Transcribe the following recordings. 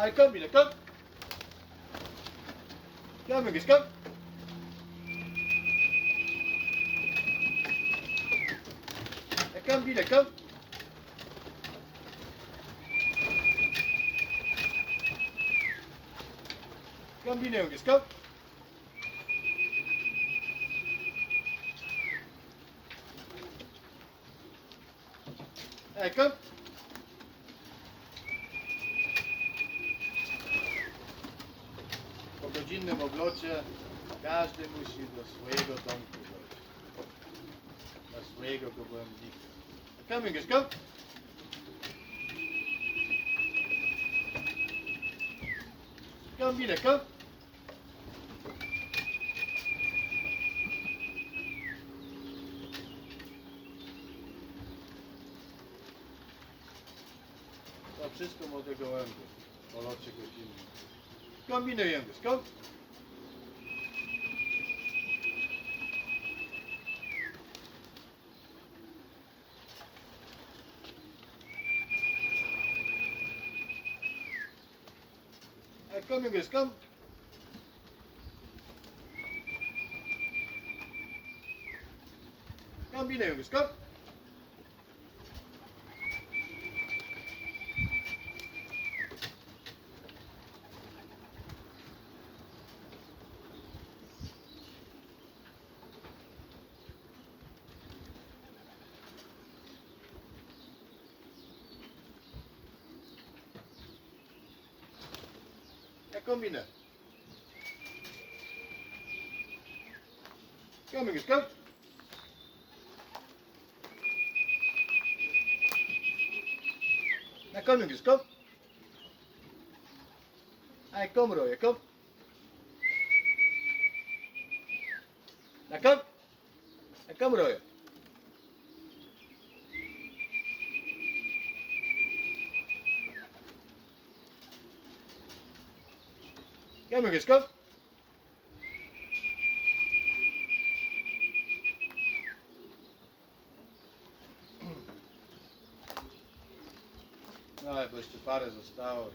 Allez, kom binnen, kom. Kom jongens, kom. En kom binnen, kom. Kom binnen jongens, kom. Ej, kom. Godzinnym oblocie każdy musi do swojego domku dojść. Do swojego gołębnika. Jongens, kom. Kom binnen, kom. To wszystko młode gołębie po locie godzinnym. Kombinujemy, skąd? Eh, Kom jongens, kom. Kom binnen jongens, kom. Ja, kom binnen. Kom jongens, kom. Ja, kom jongens, kom. Hey, kom Roy, kom. Ja, Ja, jongens, kom. No, bo jeszcze parę zostało.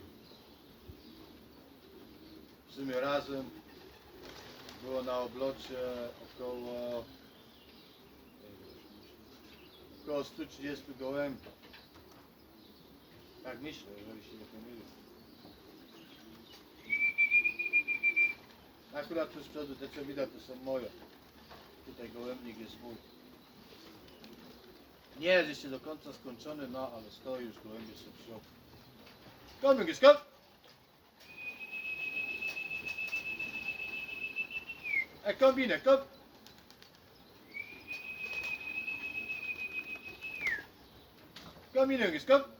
W sumie razem było na oblocie około około 130 gołębi. Tak myślę, jeżeli się nie pomylę. Akurat tu z przodu te co widać to są moje. Tutaj gołębnik jest mój. Nie jest jeszcze do końca skończony, no ale stoi już gołębie są w środku. Kom jongens, kom! Hey, kom binnen, kom! Kom binnen jongens, kom!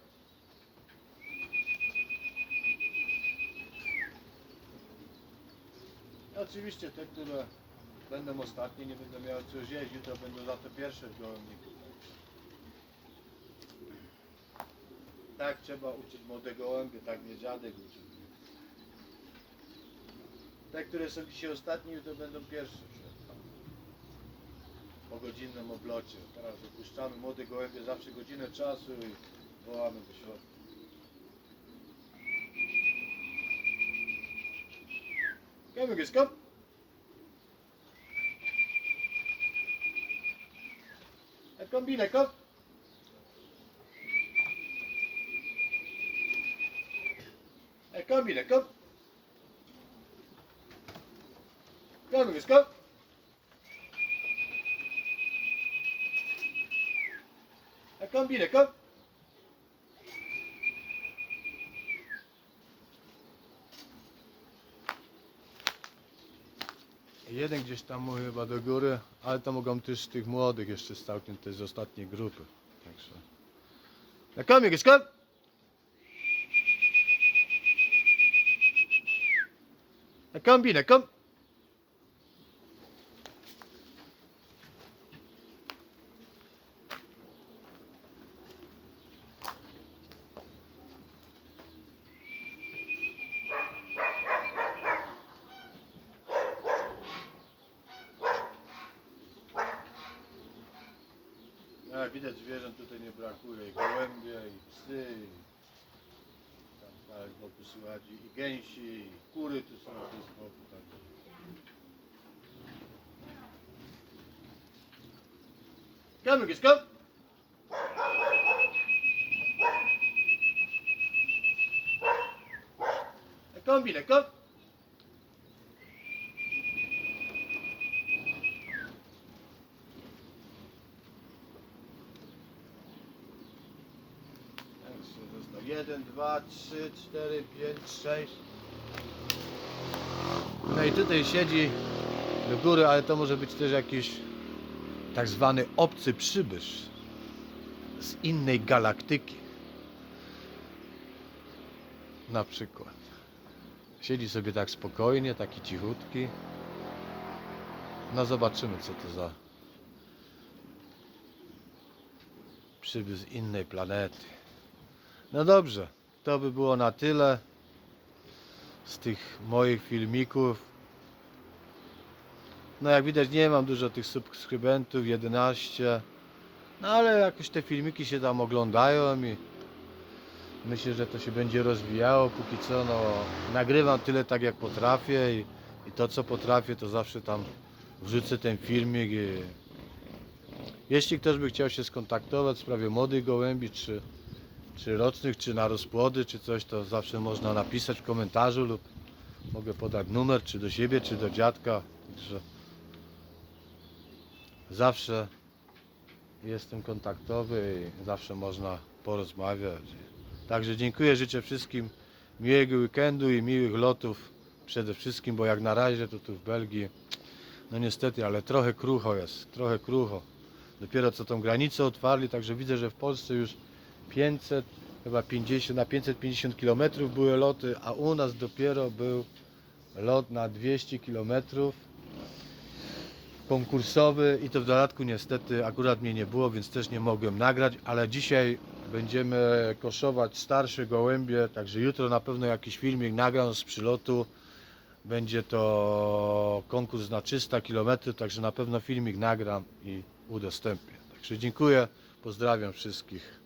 I oczywiście te, które będą ostatnie, nie będą miały co zjeść, jutro będą za to pierwsze w gołębniku. Tak trzeba uczyć młode gołębie, tak mnie dziadek uczył. Te, które są dzisiaj ostatnie, jutro będą pierwsze. Po godzinnym oblocie. Teraz opuszczamy młode gołębie zawsze godzinę czasu i wołamy do środka. Gavek eus kap Et kom bin a kap Et kom bin a kap Gavek eus kap Et kom bin a kap Jeden gdzieś tam chyba do góry, ale to mogą też tych młodych jeszcze całkiem też z ostatniej grupy. Także. Na kom jongens, kom! Na kom binnen, kom! No, widać zwierząt tutaj nie brakuje. I gołębie, i psy. I tam Tak, z boku słychać i gęsi, i kury tu są tu z boku. Także. Come, go. Come, Bilek, come. Także został 1, 2, 3, 4, 5, 6. No i tutaj siedzi do góry, ale to może być też jakiś tak zwany obcy przybysz z innej galaktyki. Na przykład. Siedzi sobie tak spokojnie, taki cichutki. No zobaczymy co to za przybysz z innej planety. No dobrze, to by było na tyle z tych moich filmików. No jak widać nie mam dużo tych subskrybentów, 11. No ale jakoś te filmiki się tam oglądają i myślę, że to się będzie rozwijało. Póki co no nagrywam tyle tak jak potrafię i, i to co potrafię to zawsze tam wrzucę ten filmik i jeśli ktoś by chciał się skontaktować w sprawie młodych gołębi czy czy rocznych, czy na rozpłody, czy coś, to zawsze można napisać w komentarzu lub mogę podać numer, czy do siebie, czy do dziadka. Także zawsze jestem kontaktowy i zawsze można porozmawiać. Także dziękuję, życzę wszystkim miłego weekendu i miłych lotów przede wszystkim, bo jak na razie to tu w Belgii, no niestety, ale trochę krucho jest, trochę krucho. Dopiero co tą granicę otwarli, także widzę, że w Polsce już 500, chyba 50, na 550 km były loty, a u nas dopiero był lot na 200 km konkursowy i to w dodatku niestety akurat mnie nie było, więc też nie mogłem nagrać, ale dzisiaj będziemy koszować starsze gołębie, także jutro na pewno jakiś filmik nagram z przylotu. Będzie to konkurs na 300 km, także na pewno filmik nagram i udostępnię. Także dziękuję, pozdrawiam wszystkich.